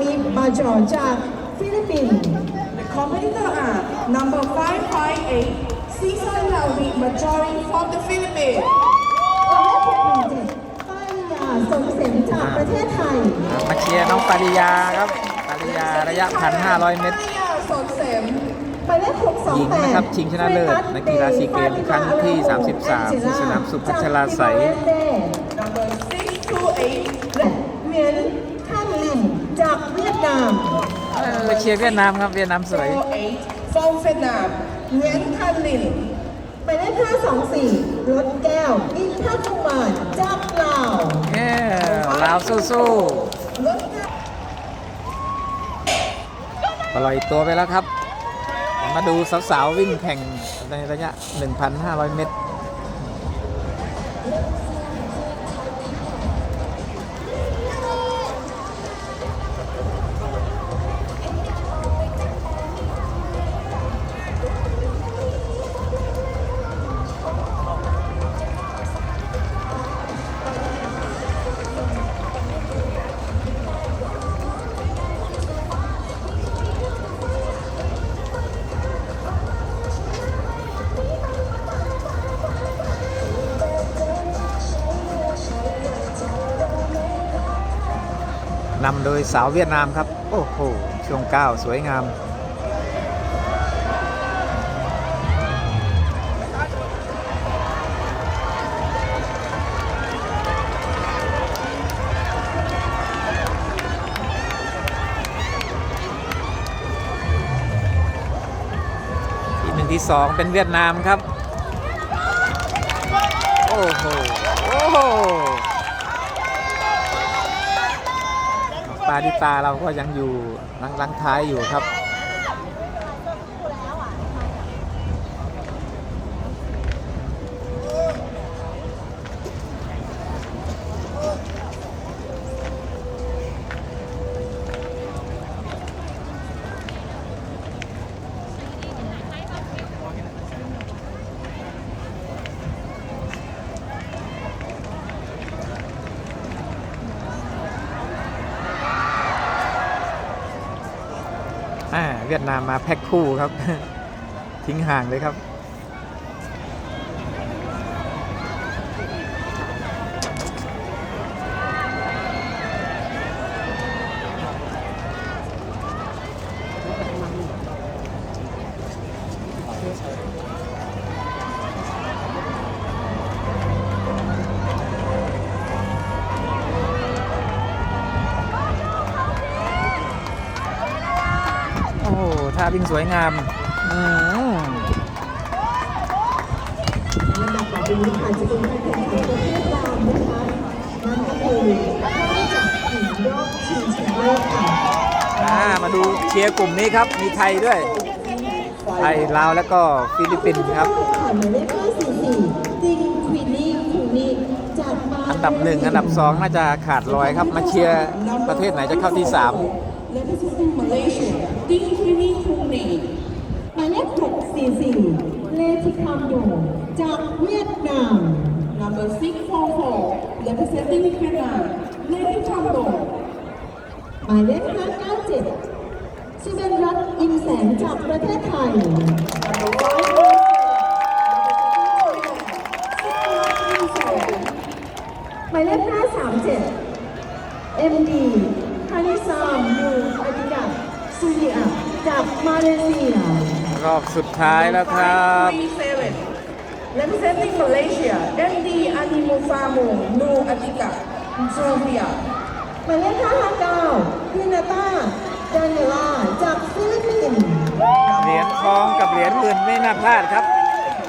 มีมาจอจากฟิลิปปินส์ The competitor are number 558, Cesar Lauri Majori from the Philippines. หมายเลข617ป้ายยาสมเสนจากประเทศไทย มาเชียร์น้องปาริยาครับ ปาริยาระยะ 1,500 เมตร Maria Sonsem. หมายเลข628หญิงนะครับ ชิงชนะเลิศนักกีฬาซีเกมส์ครั้งที่ 33 ที่สนามสุพัชราไสย Number 628, และเหวียนท่านลินจากเวียดนาม เออ มาเชียร์เวียดนามครับเวียดนามสวย48 from Vietnam, Nguyen Thanh Linh. หมายเลข524รถแก้วอินทคุมารจากลาวเอ้ลาวสู้ Look at ๆปล่อยตัวไปแล้วครับ มาดูสาวๆวิ่งแข่งในระยะ 1,500 เมตร นำโดยสาวเวียดนามครับ โอ้โห ช่วงก้าวสวยงามอีกหนึ่งที่สองเป็นเวียดนามครับ โอ้โห โอ้โห ปา ดิตาเราก็ยังอยู่ลังลังท้ายอยู่ครับ อ่าเวียดนามมาแพ็คคู่ครับ ทิ้งห่างเลยครับโอ้โหท่าวิ่งสวยงามอืมอ่ามาดูเชียร์กลุ่มนี้ครับ มีไทยด้วย ไทยลาวแล้วก็ฟิลิปปินส์ครับอันดับหนึ่งอันดับสองน่าจะขาดลอยครับ มาเชียร์ประเทศไหนจะเข้าที่สาม และก็ซึ่มาเลเซียดิ้งที่นี่คุงนีหมายเลขหกสี่สี่เลทิคามโดจากเวียดนาม number six four four และก็เซตติ้งเวียดนามเลทิคามโดหมายเลขห้าเก้าเจ็ดซิเป็นรักอินแสงจากประเทศไทยหมายเลข537 MD คานิซามมูอาดิกาซูเนียจากมาเลเซีย รอบสุดท้ายแล้วครับ 537, representing Malaysia, MD Animufamu, Nu Atika, Zovia. หมายเลข559พินาตาดานิลาจากฟิลิปปินส์เหรียญทองกับเหรียญเงินไม่น่าพลาดครับ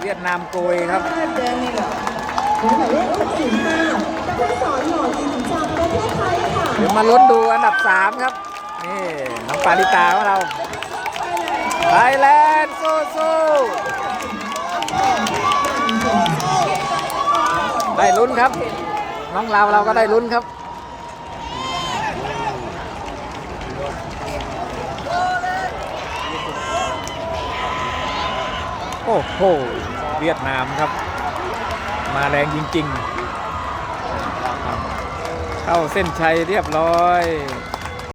เวียดนามโกยครับ Danila. หมายเลข645นักสอนหล่อหญิงจากประเทศไทยค่ะเดี๋ยวมาลุ้นดูอันดับ 3 ครับ นี่น้องปาริตาของเราไทยแลนด์สู้สู้ได้ลุ้นครับ น้องเราเราก็ได้ลุ้นครับโอ้โหเวียดนามครับ มาแรงจริง ๆ เข้าเส้นชัยเรียบร้อย